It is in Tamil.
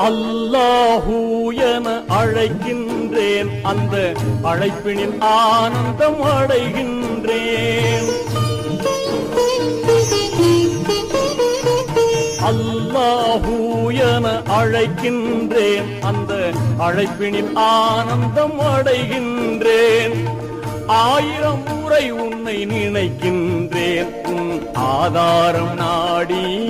அல்லாஹூ என அழைக்கின்றேன். அந்த அழைப்பினில் ஆனந்தம் அடைகின்றேன். அல்லாஹூ என அழைக்கின்றேன். அந்த அழைப்பினில் ஆனந்தம் அடைகின்றேன். ஆயிரம் முறை உன்னை நினைக்கின்றேன். உன் ஆதாரம் நாடி